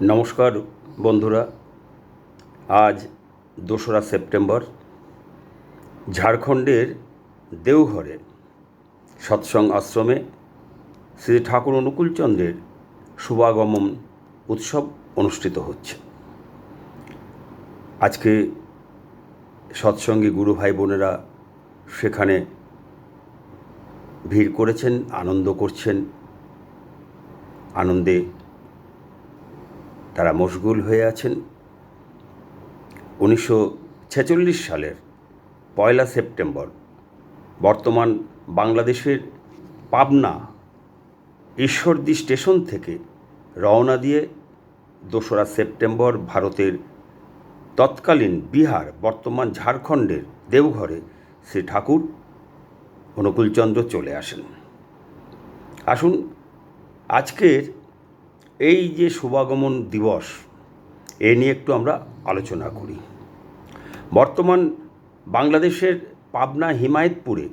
নমস্কার বন্ধুরা, আজ দোসরা সেপ্টেম্বর, ঝাড়খণ্ডের দেওঘরে সৎসঙ্গ আশ্রমে শ্রী ঠাকুর অনুকূলচন্দ্রের শুভাগমন উৎসব অনুষ্ঠিত হচ্ছে। আজকে সৎসঙ্গী গুরু ভাই বোনেরা সেখানে ভিড় করেছেন, আনন্দ করছেন, আনন্দে তারা মশগুল হয়ে আছেন। উনিশশো ছেচল্লিশ সালের পয়লা সেপ্টেম্বর, বর্তমান বাংলাদেশের পাবনা ঈশ্বরদী স্টেশন থেকে রওনা দিয়ে দোসরা সেপ্টেম্বর ভারতের তৎকালীন বিহার, বর্তমান ঝাড়খণ্ডের দেওঘরে শ্রী ঠাকুর অনুকূলচন্দ্র চলে আসেন। আসুন আজকের এই যে শুভাগমন দিবস, এ নিয়ে একটু আমরা আলোচনা করি। বর্তমান বাংলাদেশের পাবনা হিমায়তপুরে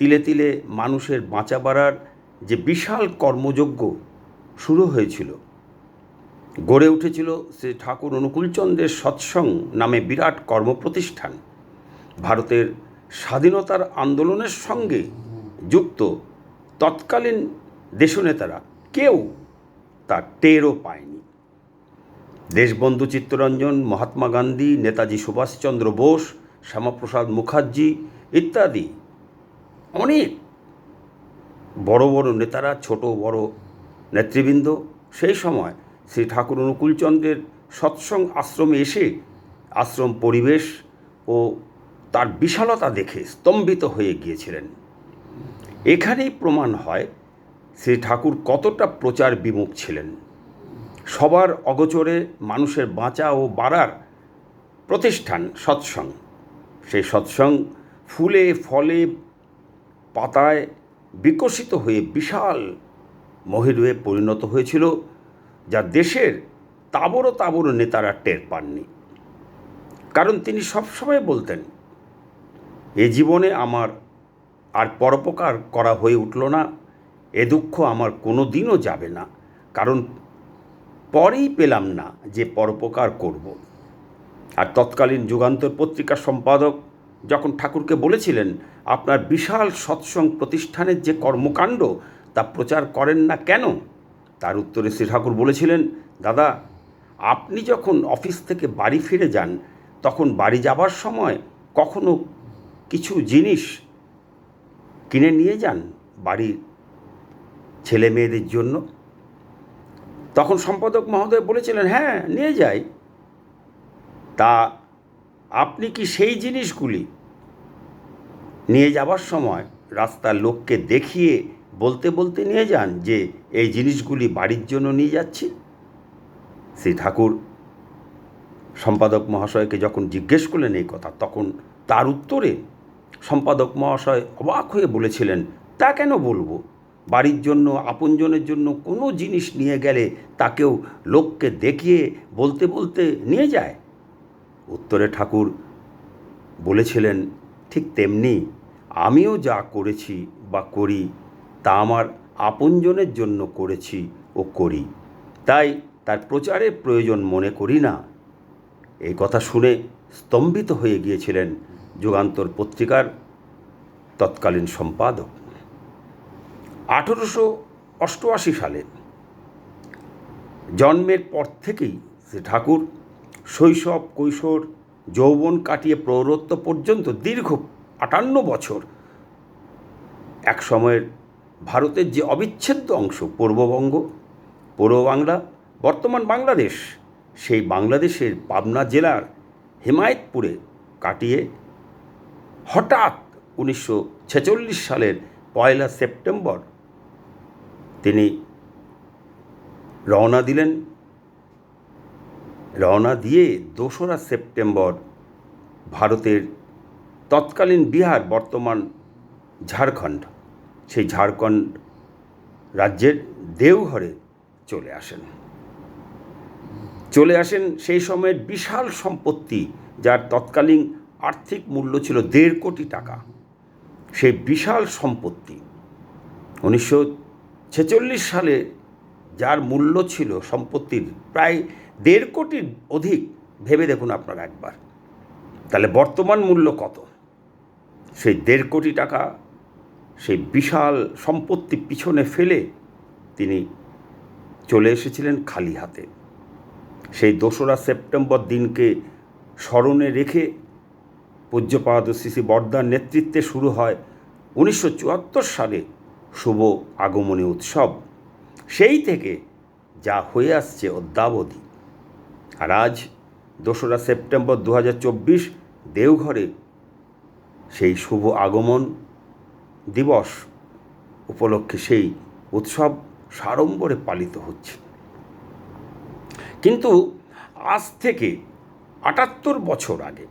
তিলে তিলে মানুষের বাঁচা বাড়ার যে বিশাল কর্মযজ্ঞ শুরু হয়েছিল, গড়ে উঠেছিল শ্রী ঠাকুর অনুকূলচন্দ্রের সৎসং নামে বিরাট কর্মপ্রতিষ্ঠান। ভারতের স্বাধীনতার আন্দোলনের সঙ্গে যুক্ত তৎকালীন দেশনেতারা কেউ তা টেরও পায়নি। দেশবন্ধু চিত্তরঞ্জন, মহাত্মা গান্ধী, নেতাজি সুভাষচন্দ্র বোস, শ্যামাপ্রসাদ মুখার্জি ইত্যাদি অনেক বড় বড় নেতারা, ছোট বড় নেতৃবৃন্দ সেই সময় শ্রী ঠাকুর অনুকূলচন্দ্রের সৎসঙ্গ আশ্রমে এসে আশ্রম পরিবেশ ও তার বিশালতা দেখে স্তম্ভিত হয়ে গিয়েছিলেন। এখানেই প্রমাণ হয় শ্রী ঠাকুর কতটা প্রচার বিমুখ ছিলেন? সবার অগোচরে মানুষের বাঁচা ও বাড়ার প্রতিষ্ঠান সৎসং। সেই সৎসং ফুলে, ফলে, পাতায় বিকশিত হয়ে বিশাল মহিরুয়ে পরিণত হয়েছিল, যা দেশের তাবড়ো তাবড়ো নেতারা টের পাননি। কারণ তিনি সবসময় বলতেন, এ জীবনে আমার আর পরোপকার করা হয়ে উঠল না। এ দুঃখ আমার কোনো দিনও যাবে না, কারণ পরেই পেলাম না যে পরোপকার করব। আর তৎকালীন যুগান্তর পত্রিকার সম্পাদক যখন ঠাকুরকে বলেছিলেন, আপনার বিশাল সৎসং প্রতিষ্ঠানের যে কর্মকাণ্ড তা প্রচার করেন না কেন? তার উত্তরে শ্রী ঠাকুর বলেছিলেন, দাদা, আপনি যখন অফিস থেকে বাড়ি ফিরে যান, তখন বাড়ি যাবার সময় কখনো কিছু জিনিস কিনে নিয়ে যান? বাড়ির ছেলে মেয়েদের জন্য। তখন সম্পাদক মহোদয় বলেছিলেন হ্যাঁ নিয়ে যাই। তা আপনি কি সেই জিনিসগুলি নিয়ে যাবার সময় রাস্তার লোককে দেখিয়ে বলতে বলতে নিয়ে যান যে, এই জিনিসগুলি বাড়ির জন্য নিয়ে যাচ্ছি? শ্রী ঠাকুর সম্পাদক মহাশয়কে যখন জিজ্ঞেস করলেন এই কথা, তখন তার উত্তরে সম্পাদক মহাশয় অবাক হয়ে বলেছিলেন, তা কেন বলব? বাড়ির জন্য, আপনজনের জন্য কোনো জিনিস নিয়ে গেলে তাকেও লোককে দেখিয়ে, বলতে বলতে নিয়ে যায়। উত্তরে ঠাকুর বলেছিলেন, ঠিক তেমনি আমিও যা করেছি বা করি, তা আমার আপনজনের জন্য করেছি ও করি। তাই তার প্রচারের প্রয়োজন মনে করি না। এই কথা শুনে স্তম্ভিত হয়ে গিয়েছিলেন যুগান্তর পত্রিকার তৎকালীন সম্পাদক। আঠেরোশো অষ্টআশি সালে জন্মের পর থেকেই শ্রী ঠাকুর শৈশব, কৈশোর, যৌবন কাটিয়ে প্রৌরত্ব পর্যন্ত দীর্ঘ আটান্ন বছর এক সময়ের ভারতের যে অবিচ্ছেদ্য অংশ পূর্ববঙ্গ, পূর্ব বাংলা, বর্তমান বাংলাদেশ, সেই বাংলাদেশের পাবনা জেলার হিমায়তপুরে কাটিয়ে হঠাৎ উনিশশো ছেচল্লিশ সালের পয়লা সেপ্টেম্বর তিনি রওনা দিলেন। রওনা দিয়ে দোসরা সেপ্টেম্বর ভারতের তৎকালীন বিহার, বর্তমান ঝাড়খণ্ড। সেই ঝাড়খণ্ড রাজ্যের দেওঘরে চলে আসেন। চলে আসেন সেই সময়ের বিশাল সম্পত্তি, যার তৎকালীন আর্থিক মূল্য ছিল দেড় কোটি টাকা। সেই বিশাল সম্পত্তি, উনিশশো ছেচল্লিশ সালে যার মূল্য ছিল সম্পত্তির প্রায় দেড় কোটির অধিক, ভেবে দেখুন আপনারা একবার। তাহলে বর্তমান মূল্য কত? সেই দেড় কোটি টাকা, সেই বিশাল সম্পত্তি পিছনে ফেলে তিনি চলে এসেছিলেন খালি হাতে। সেই দোসরা সেপ্টেম্বর দিনকে স্মরণে রেখে পূজ্যপাদ শ্রী বর্দার নেতৃত্বে শুরু হয় উনিশশো চুয়াত্তর সালে শুভ আগমনী উৎসব। সেই থেকে যা হয়ে আসছে অদ্যাবধি। আর আজ দোসরা সেপ্টেম্বর দু হাজার চব্বিশ, দেওঘরে সেই শুভ আগমন দিবস উপলক্ষে সেই উৎসব সাড়ম্বরে পালিত হচ্ছে। কিন্তু আজ থেকে আটাত্তর বছর আগে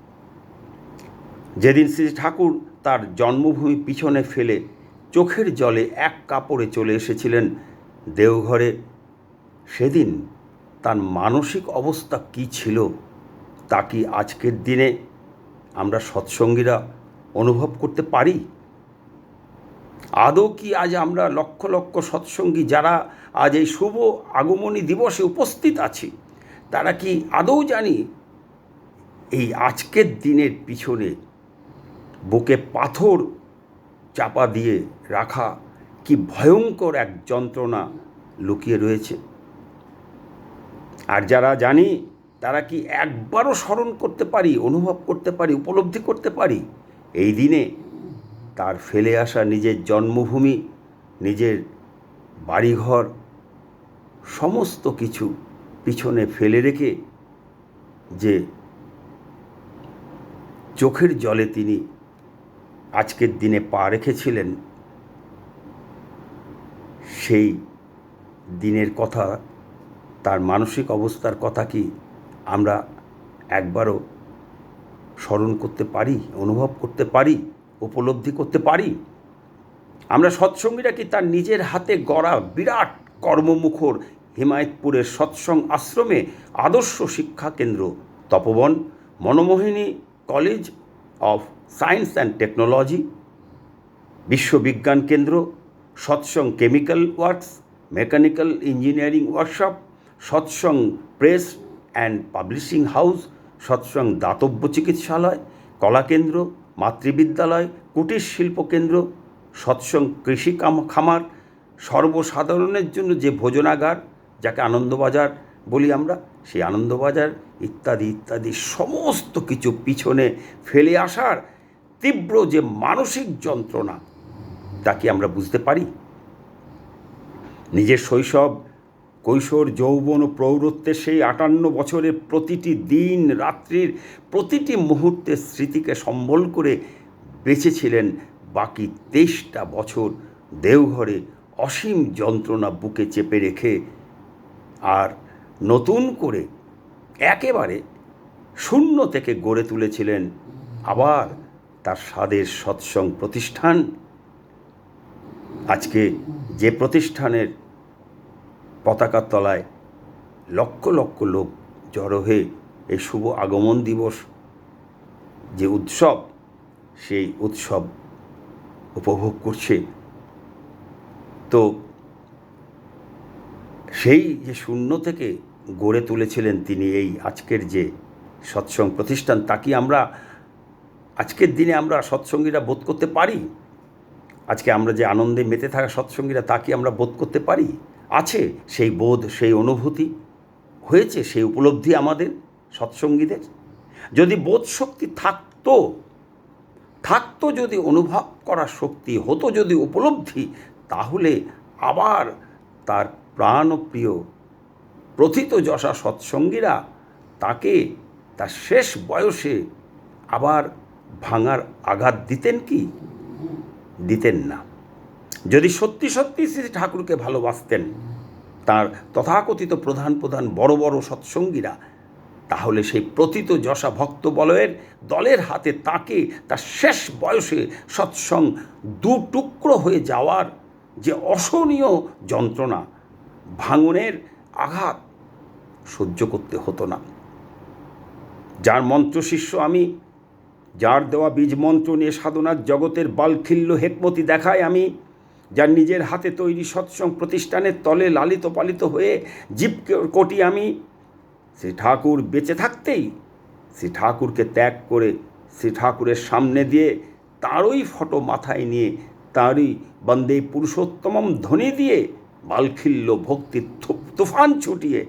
যেদিন শ্রী ঠাকুর তার জন্মভূমি পিছনে ফেলে চোখের জলে এক কাপড়ে চলে এসেছিলেন দেওঘরে। সেদিন তার মানসিক অবস্থা কী ছিল, তা কি আজকের দিনে আমরা সৎসঙ্গীরা অনুভব করতে পারি? আদৌ কি আজ আমরা লক্ষ লক্ষ সৎসঙ্গী যারা আজ এই শুভ আগমনী দিবসে উপস্থিত আছি, তারা কি আদৌ জানি এই আজকের দিনের পিছনে বুকে পাথর চাপা দিয়ে রাখা কি ভয়ঙ্কর এক যন্ত্রণা লুকিয়ে রয়েছে। আর যারা জানি, তারা কি একবারও স্মরণ করতে পারি, অনুভব করতে পারি, উপলব্ধি করতে পারি? এই দিনে তার ফেলে আসা নিজের জন্মভূমি, নিজের বাড়িঘর, সমস্ত কিছু পিছনে ফেলে রেখে যে চোখের জলে তিনি আজকের দিনে পা রেখেছিলেন, সেই দিনের কথা, তার মানসিক অবস্থার কথা কি আমরা একবারও স্মরণ করতে পারি, অনুভব করতে পারি, উপলব্ধি করতে পারি? আমরা সৎসঙ্গীরা কি তার নিজের হাতে গড়া বিরাট কর্মমুখর হিমায়তপুরের সৎসং আশ্রমে আদর্শ শিক্ষা কেন্দ্র, Tapoban, Manmohini college of science and technology, বিশ্ববিজ্ঞান কেন্দ্র, Satsang chemical works, mechanical engineering workshop, Satsang press and publishing house, Satsang দাতব্য চিকিৎসালয়, কলাকেন্দ্র, মাতৃবিদ্যালয়, কুটির শিল্প কেন্দ্র, সৎসং কৃষি খামার, সর্বসাধারণের জন্য যে ভোজনাগার, যাকে আনন্দবাজার বলি আমরা, সেই আনন্দবাজার ইত্যাদি ইত্যাদি সমস্ত কিছু পিছনে ফেলে আসার তীব্র যে মানসিক যন্ত্রণা, তা কি আমরা বুঝতে পারি? নিজের শৈশব, কৈশোর, যৌবন ও প্রৌঢ়ত্বের সেই আটান্ন বছরের প্রতিটি দিন, রাত্রির প্রতিটি মুহূর্তের স্মৃতিকে সম্বল করে বেঁচেছিলেন বাকি তেইশটা বছর দেওঘরে অসীম যন্ত্রণা বুকে চেপে রেখে। আর নতুন করে একেবারে শূন্য থেকে গড়ে তুলেছিলেন আবার তার স্বাদের সৎসং প্রতিষ্ঠান। আজকে যে প্রতিষ্ঠানের পতাকার তলায় লক্ষ লক্ষ লোক জড়ো হয়ে এই শুভ আগমন দিবস যে উৎসব, সেই উৎসব উপভোগ করছে। তো সেই যে শূন্য থেকে গড়ে তুলেছিলেন তিনি এই আজকের যে সৎসং প্রতিষ্ঠান, তা কি আমরা আজকের দিনে আমরা সৎসঙ্গীরা বোধ করতে পারি? আজকে আমরা যে আনন্দে মেতে থাকা সৎসঙ্গীরা, তা কি আমরা বোধ করতে পারি? আছে সেই বোধ, সেই অনুভূতি? হয়েছে সেই উপলব্ধি আমাদের সৎসঙ্গীদের? যদি বোধ শক্তি থাকতো থাকতো যদি অনুভব করার শক্তি, হতো যদি উপলব্ধি, তাহলে আবার তার প্রাণপ্রিয় প্রথিত যশা সৎসঙ্গীরা তাকে তার শেষ বয়সে আবার ভাঙার আঘাত দিতেন কি? দিতেন না। যদি সত্যি সত্যি শ্রী ঠাকুরকে ভালোবাসতেন তার তথাকথিত প্রধান প্রধান বড় বড় সৎসঙ্গীরা, তাহলে সেই প্রতীত যশা ভক্ত বলয়ের দলের হাতে তাকে তার শেষ বয়সে সৎসং দু টুকরো হয়ে যাওয়ার যে অসহনীয় যন্ত্রণা, ভাঙনের আঘাত সহ্য করতে হতো না। যার মন্ত্রশিষ্য আমি যার দেওয়া বীজ মন্ত্র নিয়ে সাধনার জগতের বালখিল্য হেকমতি দেখায় আমি, যার নিজের হাতে তৈরি সৎসং প্রতিষ্ঠানের তলে লালিত পালিত হয়ে জীব কোটি আমি শ্রী ঠাকুর বেঁচে থাকতেই শ্রী ঠাকুরকে ত্যাগ করে শ্রী ঠাকুরের সামনে দিয়ে তারই ফটো মাথায় নিয়ে তারই বন্দে পুরুষোত্তমম ধ্বনি দিয়ে বালখিল্য ভক্তির থু- তুফান ছুটিয়ে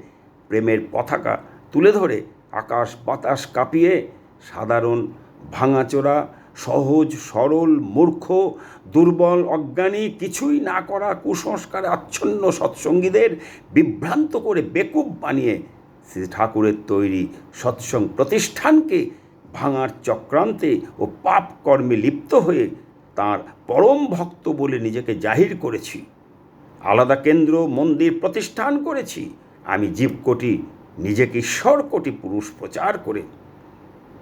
প্রেমের পতাকা তুলে ধরে আকাশ বাতাস কাঁপিয়ে সাধারণ ভাঙাচোরা, সহজ, সরল, মূর্খ, দুর্বল, অজ্ঞানী, কিছুই না করা কুসংস্কারে আচ্ছন্ন সৎসঙ্গীদের বিভ্রান্ত করে বেকুব বানিয়ে শ্রী ঠাকুরের তৈরি সৎসঙ্গ প্রতিষ্ঠানকে ভাঙার চক্রান্তে ও পাপ কর্মে লিপ্ত হয়ে তার পরম ভক্ত বলে নিজেকে জাহির করেছি। আলাদা কেন্দ্র, মন্দির প্রতিষ্ঠান করেছি। আমি জীবকোটি, নিজেকে ঈশ্বর কোটি পুরুষ প্রচার করে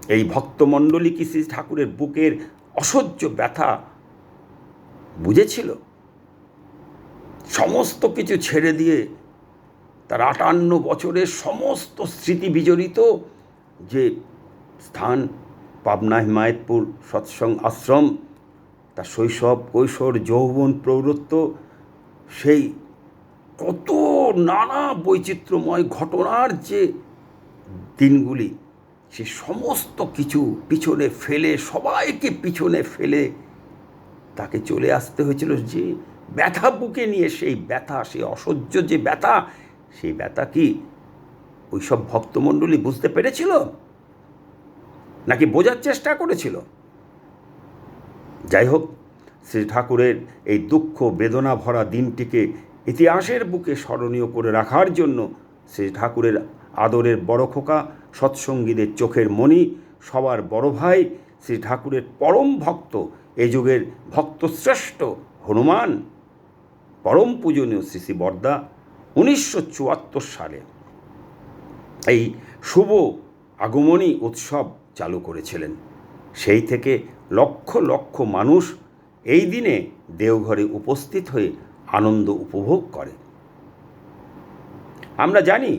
এই ভক্তমণ্ডলী কি শ্রী ঠাকুরের বুকের অসহ্য ব্যথা বুঝেছিল? সমস্ত কিছু ছেড়ে দিয়ে তার আটান্ন বছরের সমস্ত স্মৃতি বিজড়িত যে স্থান, পাবনা, হিমায়তপুর, সৎসঙ্গ আশ্রম, তার শৈশব, কৈশোর, যৌবন প্রৌরত্ব সেই কত নানা বৈচিত্র্যময় ঘটনার যে দিনগুলি সে সমস্ত কিছু পিছনে ফেলে, সবাইকে পিছনে ফেলে তাকে চলে আসতে হয়েছিল। যে ব্যথা বুকে নিয়ে সেই ব্যথা সেই অসহ্য যে ব্যথা, সেই ব্যথা কি ওইসব ভক্তমণ্ডলী বুঝতে পেরেছিল? নাকি বোঝার চেষ্টা করেছিল? যাই হোক, শ্রী ঠাকুরের এই দুঃখ বেদনা ভরা দিনটিকে ইতিহাসের বুকে স্মরণীয় করে রাখার জন্য শ্রী ঠাকুরের আদরের বড় খোকা সৎসঙ্গীদের চোখের মণি, সবার বড় ভাই শ্রী ঠাকুরের পরম ভক্ত, এ যুগের ভক্তশ্রেষ্ঠ হনুমান। পরম পূজনীয় শ্রী শ্রী বর্দা উনিশশো চুয়াত্তর সালে এই শুভ আগমনী উৎসব চালু করেছিলেন। সেই থেকে লক্ষ লক্ষ মানুষ এই দিনে দেওঘরে উপস্থিত হয়ে আনন্দ উপভোগ করে। আমরা জানি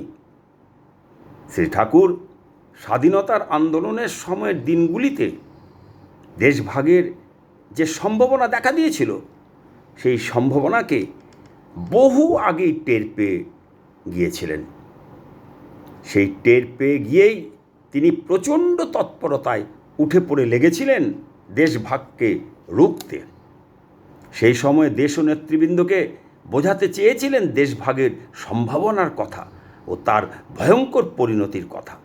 শ্রী ঠাকুর স্বাধীনতার আন্দোলনের সময়ের দিনগুলিতে দেশভাগের যে সম্ভাবনা দেখা দিয়েছিল, সেই সম্ভাবনাকে বহু আগেই টের পেয়ে গিয়েছিলেন। সেই টের পেয়ে গিয়েই তিনি প্রচণ্ড তৎপরতায় উঠে পড়ে লেগেছিলেন দেশভাগকে রুখতে। সেই সময় দেশ ও নেতৃবৃন্দকে বোঝাতে চেয়েছিলেন দেশভাগের সম্ভাবনার কথা। ও তার ভয়ঙ্কর পরিণতির কথা।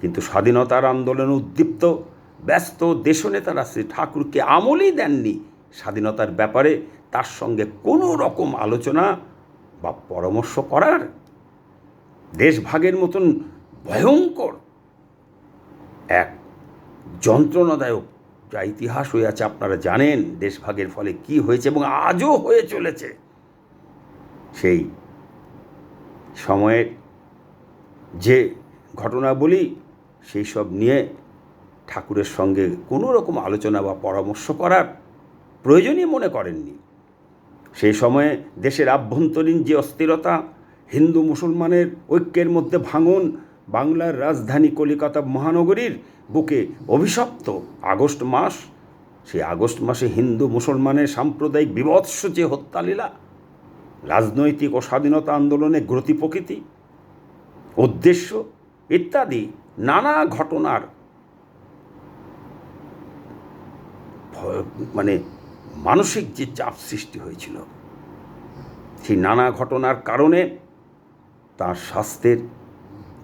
কিন্তু স্বাধীনতার আন্দোলনে উদ্দীপ্ত, ব্যস্ত দেশনেতারা শ্রী ঠাকুরকে আমলই দেননি। স্বাধীনতার ব্যাপারে তার সঙ্গে কোনো রকম আলোচনা বা পরামর্শ করার? দেশভাগের মতন ভয়ঙ্কর। এক যন্ত্রণাদায়ক যা ইতিহাস হয়ে আছে আপনারা জানেন দেশভাগের ফলে কি হয়েছে এবং আজও হয়ে চলেছে। সেই সময়ের যে ঘটনাবলী সেই সব নিয়ে ঠাকুরের সঙ্গে কোনো রকম আলোচনা বা পরামর্শ করার প্রয়োজনই মনে করেননি। সেই সময়ে দেশের আভ্যন্তরীণ যে অস্থিরতা, হিন্দু মুসলমানের ঐক্যের মধ্যে ভাঙন, বাংলার রাজধানী কলিকাতা মহানগরীর বুকে অভিশপ্ত আগস্ট মাস, সেই আগস্ট মাসে হিন্দু মুসলমানের সাম্প্রদায়িক বিভৎস যে হত্যালীলা, রাজনৈতিক ও স্বাধীনতা আন্দোলনে গতি প্রকৃতি উদ্দেশ্য ইত্যাদি নানা ঘটনার মানে মানসিক যে চাপ সৃষ্টি হয়েছিল, সেই নানা ঘটনার কারণে তার স্বাস্থ্যের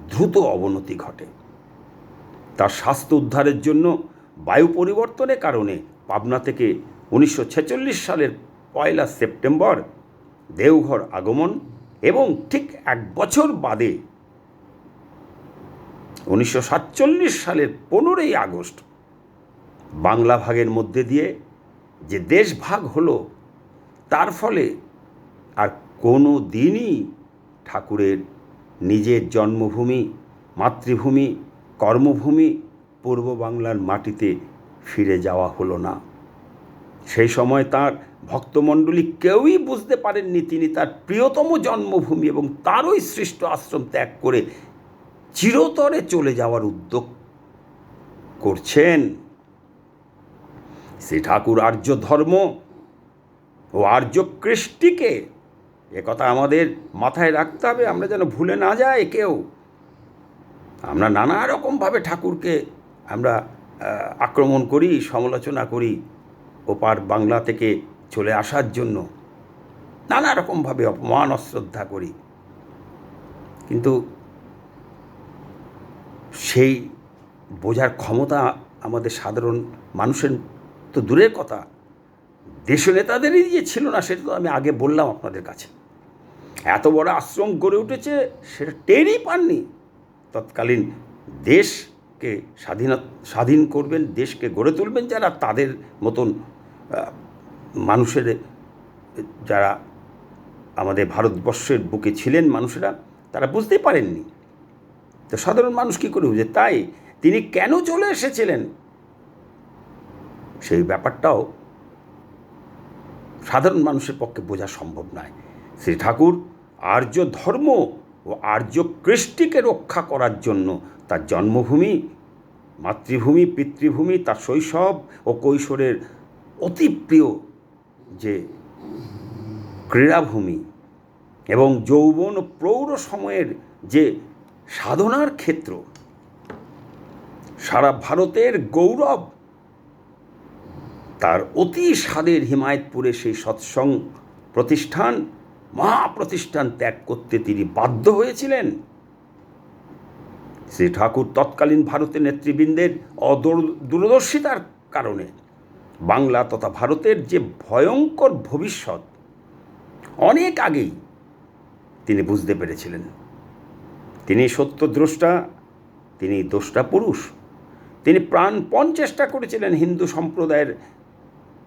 দ্রুত অবনতি ঘটে। তার স্বাস্থ্য উদ্ধারের জন্য বায়ু পরিবর্তনের কারণে পাবনা থেকে উনিশশো ছেচল্লিশ সালের পয়লা সেপ্টেম্বর দেওঘর আগমন এবং ঠিক এক বছর বাদে উনিশশো সাতচল্লিশ সালের পনেরোই আগস্ট বাংলা ভাগের মধ্যে দিয়ে যে দেশ ভাগ হলো, তার ফলে আর কোনো দিনই ঠাকুরের নিজের জন্মভূমি, মাতৃভূমি, কর্মভূমি পূর্ব বাংলার মাটিতে ফিরে যাওয়া হলো না। সেই সময় তার ভক্তমণ্ডলী কেউই বুঝতে পারেননি তিনি তার প্রিয়তম জন্মভূমি এবং তারই সৃষ্ট আশ্রম ত্যাগ করে চিরতরে চলে যাওয়ার উদ্যোগ করছেন। শ্রী ঠাকুর আর্য ধর্ম ও আর্য কৃষ্টিকে কথা আমাদের মাথায় রাখতে হবে, আমরা যেন ভুলে না যাই কেউ। আমরা নানা রকমভাবে ঠাকুরকে আমরা আক্রমণ করি, সমালোচনা করি ওপার বাংলা থেকে চলে আসার জন্য। নানা রকমভাবে অপমান অশ্রদ্ধা করি। কিন্তু সেই বোঝার ক্ষমতা আমাদের সাধারণ মানুষের তো দূরের কথা। দেশ নেতাদেরই যে ছিল না, সেটা তো আমি আগে বললাম আপনাদের কাছে। এত বড় আশ্রম গড়ে উঠেছে, সেটা টেরই পাননি। তৎকালীন দেশকে স্বাধীন স্বাধীন করবেন, দেশকে গড়ে তুলবেন যারা, তাদের মতন মানুষের, যারা আমাদের ভারতবর্ষের বুকে ছিলেন মানুষেরা, তারা বুঝতেই পারেননি। তো সাধারণ মানুষ কী করে বুঝে? তাই তিনি কেন চলে এসেছিলেন? সেই ব্যাপারটাও সাধারণ মানুষের পক্ষে বোঝা সম্ভব নয়। শ্রী ঠাকুর আর্য ধর্ম ও আর্য কৃষ্টিকে রক্ষা করার জন্য তার জন্মভূমি, মাতৃভূমি, পিতৃভূমি, তার শৈশব ও কৈশোরের অতি প্রিয় যে ক্রীড়াভূমি এবং যৌবন ও প্রৌঢ় সময়ের যে সাধনার ক্ষেত্র। সারা ভারতের গৌরব। তার অতি স্বাদের হিমায়তপুরে সেই সৎসং প্রতিষ্ঠান মহা প্রতিষ্ঠান ত্যাগ করতে তিনি বাধ্য হয়েছিলেন। শ্রী ঠাকুর তৎকালীন ভারতের নেতৃবৃন্দের অদূর দূরদর্শিতার কারণে বাংলা তথা ভারতের যে ভয়ঙ্কর ভবিষ্যৎ, অনেক আগেই তিনি বুঝতে পেরেছিলেন। তিনি সত্যদ্রষ্টা, তিনি দ্রষ্টা পুরুষ। তিনি প্রাণপণ চেষ্টা করেছিলেন হিন্দু সম্প্রদায়ের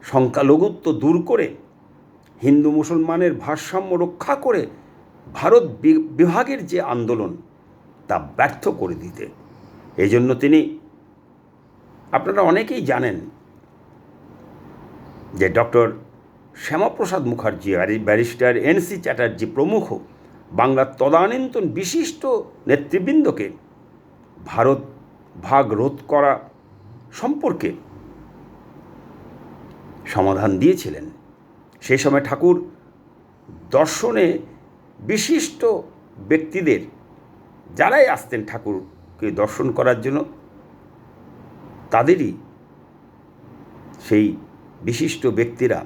সংখ্যালঘুত্ব দূর করে, হিন্দু মুসলমানের ভারসাম্য রক্ষা করে ভারত বিভাগের যে আন্দোলন, তা ব্যর্থ করে দিতে। এই জন্য তিনি, আপনারা অনেকেই জানেন যে ডক্টর শ্যামাপ্রসাদ মুখার্জি, ব্যারি- ব্যারিস্টার এনসি চ্যাটার্জি প্রমুখ বাংলার তদানীন্তন বিশিষ্ট নেতৃবৃন্দকে ভারত ভাগ রোধ করা সম্পর্কে সমাধান দিয়েছিলেন। সেই সময় ঠাকুর দর্শনে বিশিষ্ট ব্যক্তিদের, যারাই আসতেন ঠাকুরকে দর্শন করার জন্য, তাদেরই সেই বিশিষ্ট ব্যক্তিরা,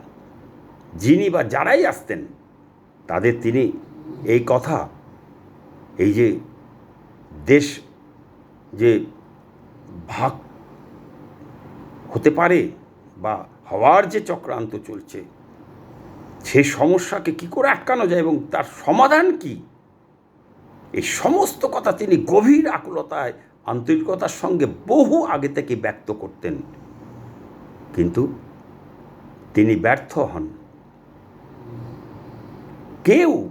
যিনি বা যারাই আসতেন, তাদের তিনি এই কথা, এই যে দেশ যে ভাগ হতে পারে বা হওয়ার যে চক্রান্ত চলছে, সে সমস্যাকে কি করে আটকানো যায় এবং তার সমাধান কি? এই সমস্ত কথা তিনি গভীর আকুলতায়, আন্তরিকতার সঙ্গে বহু আগে থেকে ব্যক্ত করতেন। কিন্তু তিনি ব্যর্থ হন। কেউ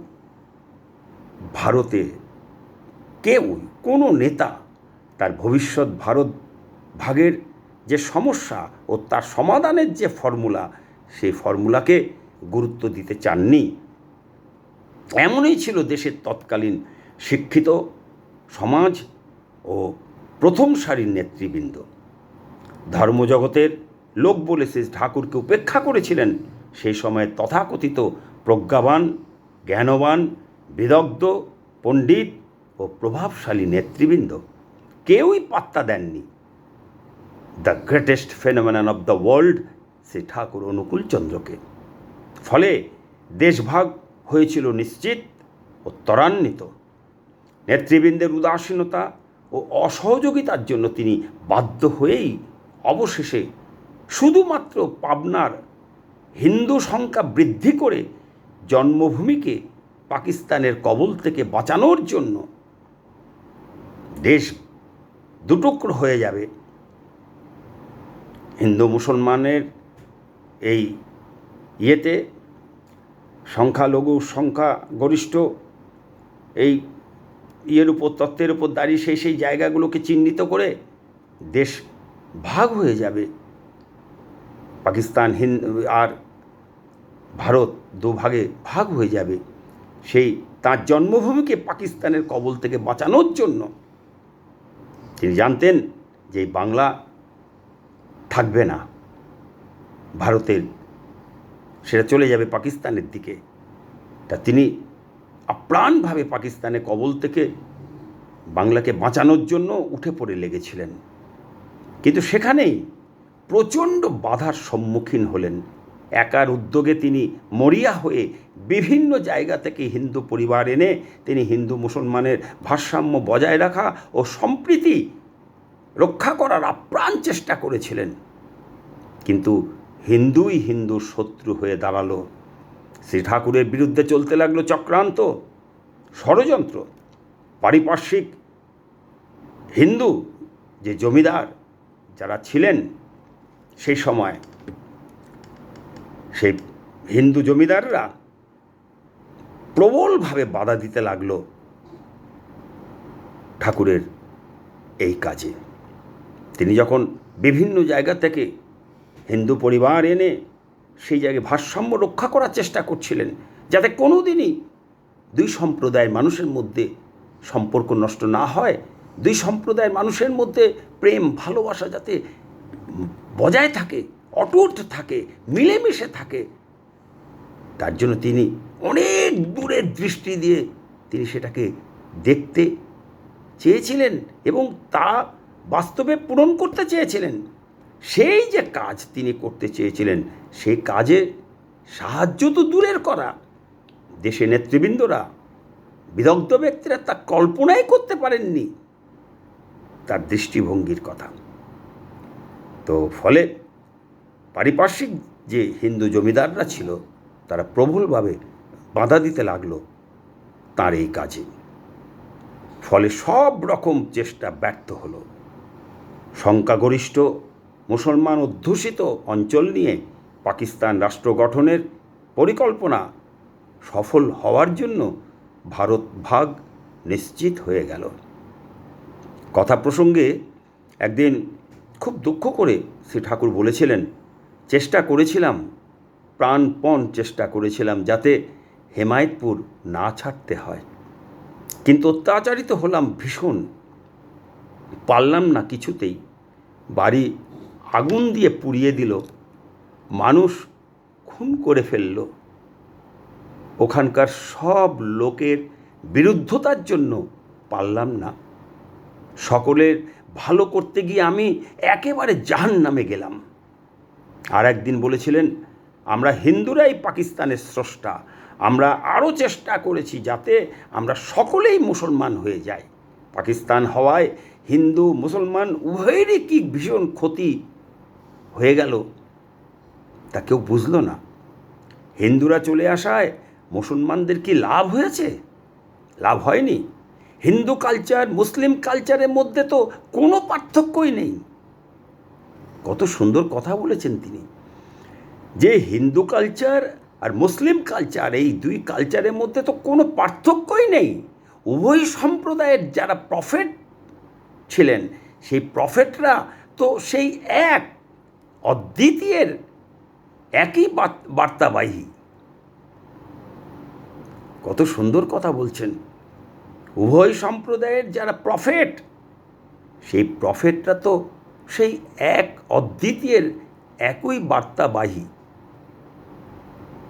ভারতে কেউ কোনো নেতা তার ভবিষ্যৎ ভারত ভাগের যে সমস্যা ও তার সমাধানের যে ফর্মুলা, সেই ফর্মুলাকে গুরুত্ব দিতে চাননি। এমনই ছিল দেশের তৎকালীন শিক্ষিত সমাজ ও প্রথম সারির নেতৃবৃন্দ। ধর্মজগতের লোক বলে সে ঠাকুরকে উপেক্ষা করেছিলেন সেই সময় তথাকথিত প্রজ্ঞাবান, জ্ঞানবান বিদগ্ধ, পণ্ডিত ও প্রভাবশালী নেতৃবৃন্দ কেউই পাত্তা দেননি। The greatest phenomenon of the world Shri Thakur অনুকূলচন্দ্রকে ফলে দেশভাগ হয়েছিল নিশ্চিত ও ত্বরান্বিত। নেতৃবৃন্দের উদাসীনতা ও অসহযোগিতার জন্য তিনি বাধ্য হয়েই অবশেষে শুধুমাত্র পাবনার হিন্দু সংখ্যা বৃদ্ধি করে জন্মভূমিকে পাকিস্তানের কবল থেকে বাঁচানোর জন্য দেশ দুটুকরো হয়ে যাবে। হিন্দু মুসলমানের এই ইয়েতে সংখ্যালঘু সংখ্যা গরিষ্ঠ এই ইয়ের উপর, তত্ত্বের উপর দাঁড়িয়ে সেই সেই জায়গাগুলোকে চিহ্নিত করে দেশ ভাগ হয়ে যাবে। পাকিস্তান হিন্দ আর ভারত দুভাগে ভাগ হয়ে যাবে। সেই তার জন্মভূমিকে পাকিস্তানের কবল থেকে বাঁচানোর জন্য তিনি জানতেন যে বাংলা থাকবে না। ভারতের সেটা চলে যাবে পাকিস্তানের দিকে। তা তিনি আপ্রাণভাবে পাকিস্তানের কবল থেকে বাংলাকে বাঁচানোর জন্য উঠে পড়ে লেগেছিলেন। কিন্তু সেখানেই প্রচণ্ড বাধার সম্মুখীন হলেন একার উদ্যোগে তিনি মরিয়া হয়ে বিভিন্ন জায়গা থেকে হিন্দু পরিবার এনে তিনি হিন্দু মুসলমানের ভারসাম্য বজায় রাখা ও সম্প্রীতি রক্ষা করার আপ্রাণ চেষ্টা করেছিলেন। কিন্তু হিন্দুই হিন্দুর শত্রু হয়ে দাঁড়াল। শ্রী ঠাকুরের বিরুদ্ধে চলতে লাগল চক্রান্ত, ষড়যন্ত্র, পারিপার্শ্বিক। হিন্দু যে জমিদার যারা ছিলেন সেই সময় সেই হিন্দু জমিদাররা প্রবলভাবে বাধা দিতে লাগল ঠাকুরের এই কাজে। তিনি যখন বিভিন্ন জায়গা থেকে হিন্দু পরিবার এনে সেই জায়গায় ভারসাম্য রক্ষা করার চেষ্টা করছিলেন, যাতে কোনো দিনই দুই সম্প্রদায়ের মানুষের মধ্যে সম্পর্ক নষ্ট না হয়, দুই সম্প্রদায়ের মানুষের মধ্যে প্রেম, ভালোবাসা যাতে বজায় থাকে অটুট থাকে, মিলেমিশে থাকে। তার জন্য তিনি অনেক দূরের দৃষ্টি দিয়ে তিনি সেটাকে দেখতে চেয়েছিলেন এবং তা বাস্তবে পূরণ করতে চেয়েছিলেন। সেই যে কাজ তিনি করতে চেয়েছিলেন, সেই কাজে সাহায্য তো দূরের করা। দেশে নেতৃবৃন্দরা, বিদগ্ধ ব্যক্তিরা তা কল্পনাই করতে পারেননি। তার দৃষ্টিভঙ্গির কথা। তো ফলে পারিপার্শ্বিক যে হিন্দু জমিদাররা ছিল, তারা প্রবলভাবে বাধা দিতে লাগল তার এই কাজে। ফলে সব রকম চেষ্টা ব্যর্থ হলো। সংখ্যাগরিষ্ঠ, মুসলমান অধ্যুষিত অঞ্চল নিয়ে পাকিস্তান রাষ্ট্র গঠনের পরিকল্পনা সফল হওয়ার জন্য ভারত ভাগ নিশ্চিত হয়ে গেল। কথা প্রসঙ্গে একদিন খুব দুঃখ করে শ্রী ঠাকুর বলেছিলেন চেষ্টা করেছিলাম, প্রাণপণ চেষ্টা করেছিলাম যাতে হেমায়তপুর না ছাড়তে হয়। কিন্তু অত্যাচারিত হলাম ভীষণ। পারলাম না কিছুতেই। বাড়ি আগুন দিয়ে পুড়িয়ে দিল। মানুষ খুন করে ফেলল। ওখানকার সব লোকের বিরুদ্ধতার জন্য পারলাম না। সকলের ভালো করতে গিয়ে আমি একেবারে জাহান নামে গেলাম। আর একদিন বলেছিলেন, আমরা হিন্দুরাই পাকিস্তানের স্রষ্টা। আমরা আরও চেষ্টা করেছি যাতে আমরা সকলেই মুসলমান হয়ে যাই। পাকিস্তান হওয়ায় হিন্দু, মুসলমান উভয়েরই কি ভীষণ ক্ষতি হয়ে গেল তা কেউ বুঝলো না। হিন্দুরা চলে আসায় মুসলমানদের কি লাভ হয়েছে? লাভ হয়নি। হিন্দু কালচার, মুসলিম কালচারের মধ্যে তো কোনো পার্থক্যই নেই। কত সুন্দর কথা বলেছেন তিনি। যে হিন্দু কালচার আর মুসলিম কালচার এই দুই কালচারের মধ্যে তো কোনো পার্থক্যই নেই। উভয় সম্প্রদায়ের যারা প্রফেট ছিলেন, সেই প্রফেটরা তো সেই এক, অদ্বিতীয়ের একই বার্তাবাহী। কত সুন্দর কথা বলছেন। উভয় সম্প্রদায়ের যারা প্রফেট সেই প্রফেটরা তো সেই এক অদ্বিতীয়ের একই বার্তাবাহী।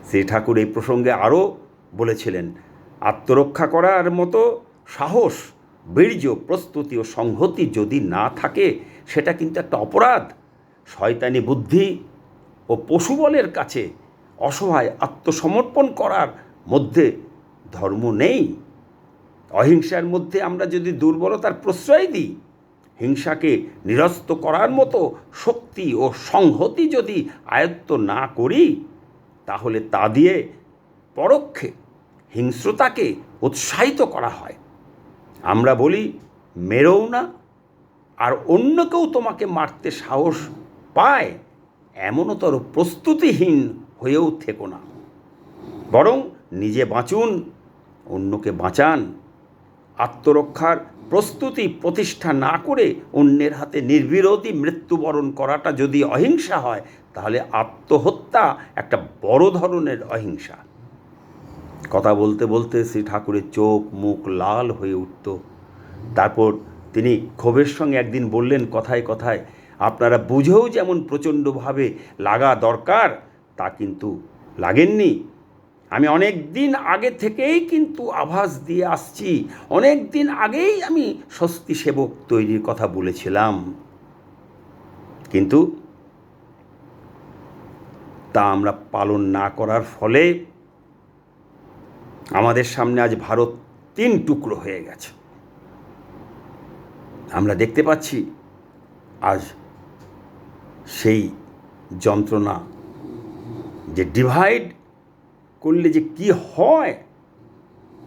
শ্রী ঠাকুর এই প্রসঙ্গে আরও বলেছিলেন, আত্মরক্ষা করার মতো সাহস, বীর্য, প্রস্তুতি ও সংহতি যদি না থাকে, সেটা কিন্তু একটা অপরাধ। শয়তানি বুদ্ধি ও পশুবলের কাছে অসহায় আত্মসমর্পণ করার মধ্যে ধর্ম নেই। অহিংসার মধ্যে আমরা যদি দুর্বলতার প্রশ্রয় দিই হিংসাকে নিরস্ত করার মতো শক্তি ও সংহতি যদি আয়ত্ত না করি, তাহলে তা দিয়ে পরোক্ষে হিংস্রতাকে উৎসাহিত করা হয়। আমরা বলি মেরোও না, আর অন্য কেউ তোমাকে মারতে সাহস পায় এমনতর প্রস্তুতিহীন হয়েও থেকো না। বরং নিজে বাঁচুন, অন্যকে বাঁচান। আত্মরক্ষার প্রস্তুতি প্রতিষ্ঠা না করে অন্যের হাতে নির্বিরোধী মৃত্যুবরণ করাটা যদি অহিংসা হয়, তাহলে আত্মহত্যা একটা বড় ধরনের অহিংসা। কথা বলতে বলতে শ্রী ঠাকুরের চোখ মুখ লাল হয়ে উঠত। তারপর তিনি ক্ষোভের সঙ্গে একদিন বললেন কথায় কথায়, আপনারা বুঝেও যেমন প্রচণ্ডভাবে লাগা দরকার, তা কিন্তু লাগেননি। আমি অনেক দিন আগে থেকেই কিন্তু আভাস দিয়ে আসছি। অনেক দিন আগেই আমি স্বস্তি সেবক তৈরির কথা বলেছিলাম। কিন্তু তা আমরা পালন না করার ফলে আমাদের সামনে আজ ভারত তিন টুকরো হয়ে গেছে। আমরা দেখতে পাচ্ছি আজ সেই যন্ত্রণা, যে ডিভাইড করলে যে কি হয়,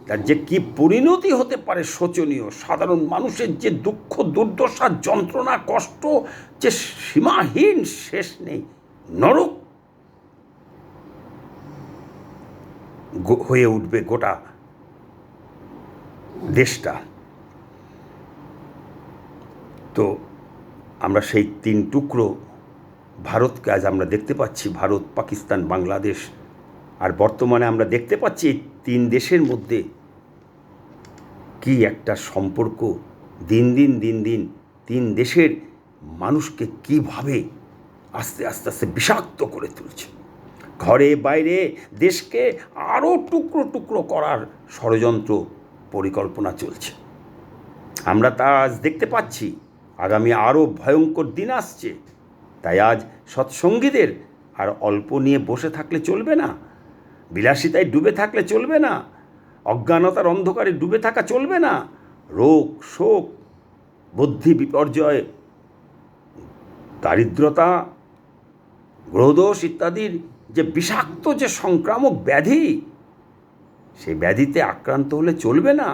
তার যে কি পরিণতি হতে পারে শোচনীয়। সাধারণ মানুষের যে দুঃখ, দুর্দশা, যন্ত্রণা, কষ্ট যে সীমাহীন শেষ নেই, নরক হয়ে উঠবে গোটা দেশটা। তো আমরা সেই তিন টুকরো ভারতকে আজ আমরা দেখতে পাচ্ছি, ভারত, পাকিস্তান, বাংলাদেশ আর বর্তমানে আমরা দেখতে পাচ্ছি তিন দেশের মধ্যে কি একটা সম্পর্ক দিন দিন দিন দিন তিন দেশের মানুষকে কীভাবে আস্তে আস্তে আস্তে বিষাক্ত করে তুলছে। ঘরে বাইরে দেশকে আরও টুকরো টুকরো করার ষড়যন্ত্র পরিকল্পনা চলছে। আমরা তা আজ দেখতে পাচ্ছি। আগামী আরও ভয়ঙ্কর দিন আসছে। তাই আজ সৎসঙ্গীদের আর অল্প নিয়ে বসে থাকলে চলবে না। বিলাসিতায় ডুবে থাকলে চলবে না, অজ্ঞানতার অন্ধকারে ডুবে থাকা চলবে না, রোগ, শোক, বুদ্ধি বিপর্যয়, দারিদ্রতা, গ্রহদোষ ইত্যাদির যে বিষাক্ত যে সংক্রামক ব্যাধি, সেই ব্যাধিতে আক্রান্ত হলে চলবে না।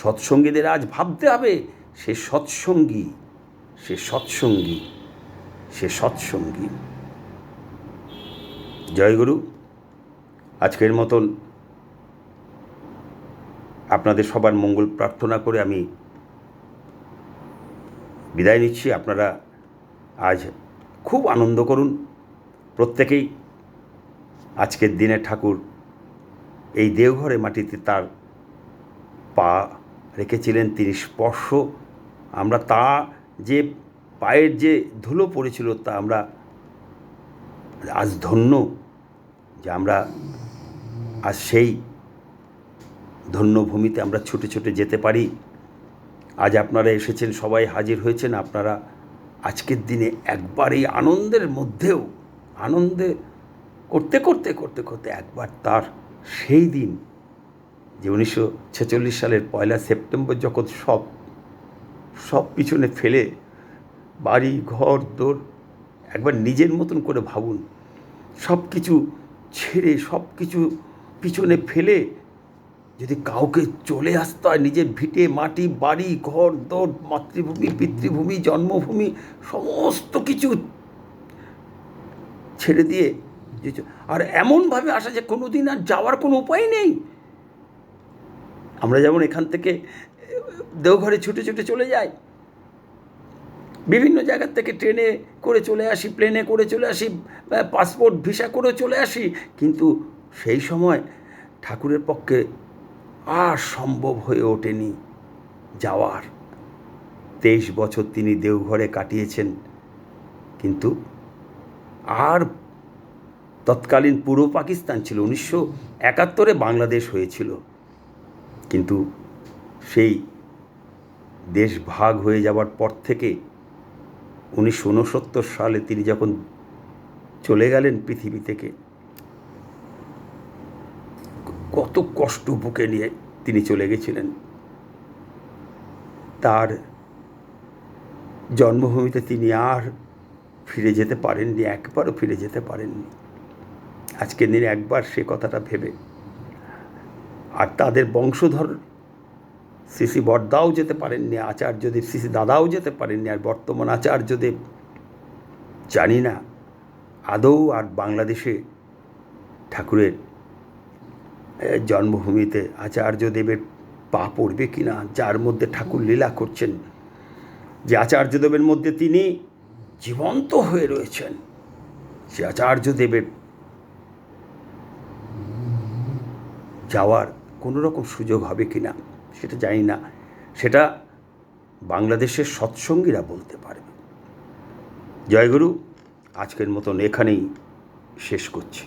সৎসঙ্গীদের আজ ভাবতে হবে, সে সৎসঙ্গী সে সৎসঙ্গী সে সৎসঙ্গী। জয়গুরু আজকের মতন আপনাদের সবার মঙ্গল প্রার্থনা করে আমি বিদায় নিচ্ছি। আপনারা আজ খুব আনন্দ করুন। প্রত্যেকেই আজকের দিনে ঠাকুর এই দেওঘরে মাটিতে তার পা রেখেছিলেন, তিনি স্পর্শ। আমরা তা যে পায়ের যে ধুলো পড়েছিল তা আমরা আজ ধন্য যে আমরা আজ সেই ধন্য ভূমিতে আমরা ছুটে ছুটে যেতে পারি। আজ আপনারা এসেছেন, সবাই হাজির হয়েছেন। আপনারা আজকের দিনে একবার এই আনন্দের মধ্যেও, আনন্দে করতে করতে করতে করতে একবার তার সেই দিন যে উনিশশো ছেচল্লিশ সালের পয়লা সেপ্টেম্বর যখন সব সব পিছনে ফেলে বাড়ি, ঘর, দোর একবার নিজের মতন করে ভাবুন। সব কিছু ছেড়ে সব কিছু পিছনে ফেলে যদি কাউকে চলে আসতে হয়, নিজের ভিটে, মাটি, বাড়ি, ঘর, দোর, মাতৃভূমি, পিতৃভূমি, জন্মভূমি, সমস্ত কিছু ছেড়ে দিয়ে আর এমনভাবে আসা যে কোনো দিন আর যাওয়ার কোনো উপায় নেই। আমরা যেমন এখান থেকে দেওঘরে ছুটে ছুটে চলে যাই। বিভিন্ন জায়গার থেকে ট্রেনে করে চলে আসি, প্লেনে করে চলে আসি পাসপোর্ট, ভিসা করে চলে আসি, কিন্তু সেই সময় ঠাকুরের পক্ষে আর সম্ভব হয়ে ওঠেনি যাওয়ার। তেইশ বছর তিনি দেওঘরে কাটিয়েছেন, কিন্তু আর তৎকালীন পূর্ব পাকিস্তান ছিল, উনিশশো একাত্তরে বাংলাদেশ হয়েছিল। কিন্তু সেই দেশ ভাগ হয়ে যাওয়ার পর থেকে উনিশশো উনসত্তর সালে তিনি যখন চলে গেলেন পৃথিবী থেকে কত কষ্ট বুকে নিয়ে তিনি চলে গেছিলেন। তার জন্মভূমিতে তিনি আর ফিরে যেতে পারেননি, একবারও ফিরে যেতে পারেননি। আজকের দিনে একবার সে কথাটা ভেবে। আর তাদের বংশধর শ্রী বরদাও যেতে পারেননি, আচার্যদেব শ্রী দাদাও যেতে পারেননি। আর বর্তমান আচার্যদেব জানি না, আদৌ আর বাংলাদেশে ঠাকুরের জন্মভূমিতে আচার্যদেবের পা পড়বে কি না, যার মধ্যে ঠাকুর লীলা করছেন, যে আচার্যদেবের মধ্যে তিনি জীবন্ত হয়ে রয়েছেন, সে আচার্যদেবের যাওয়ার কোনো রকম সুযোগ হবে কি না, সেটা জানি না। সেটা বাংলাদেশের সৎসঙ্গীরা বলতে পারবে। জয়গুরু, আজকের মতন এখানেই শেষ করছি।